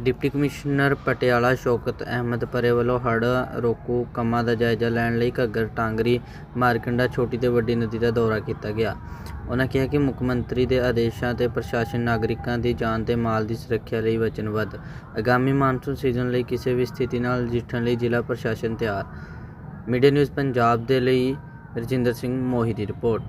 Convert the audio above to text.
Deputy commissioner Patiala Shaukat Ahmad Pare ਵੱਲੋਂ ਹੜ੍ਹ ਰੋਕੂ ਕੰਮਾਂ ਦਾ ਜਾਇਜ਼ਾ ਲੈਣ ਲਈ ਘੱਗਰ ਟਾਂਗਰੀ ਮਾਰਕੰਡਾ ਛੋਟੀ ਤੇ ਵੱਡੀ ਨਦੀ ਦਾ ਦੌਰਾ ਕੀਤਾ ਗਿਆ। ਉਹਨਾਂ ਕਿਹਾ ਕਿ ਮੁੱਖ ਮੰਤਰੀ ਦੇ ਆਦੇਸ਼ਾਂ ਤੇ ਪ੍ਰਸ਼ਾਸਨ ਨਾਗਰਿਕਾਂ ਦੀ ਜਾਨ ਤੇ ਮਾਲ ਦੀ ਸੁਰੱਖਿਆ ਲਈ ਵਚਨਬੱਧ। ਆਗਾਮੀ ਮਾਨਸੂਨ ਸੀਜ਼ਨ ਲਈ ਕਿਸੇ ਵੀ ਸਥਿਤੀ ਨਾਲ ਨਜਿੱਠਣ ਲਈ ਜ਼ਿਲ੍ਹਾ ਪ੍ਰਸ਼ਾਸਨ ਤਿਆਰ। ਮੀਡੀਆ ਨਿਊਜ਼ ਪੰਜਾਬ ਦੇ ਲਈ ਰਜਿੰਦਰ ਸਿੰਘ ਮੋਹੀ ਦੀ ਰਿਪੋਰਟ।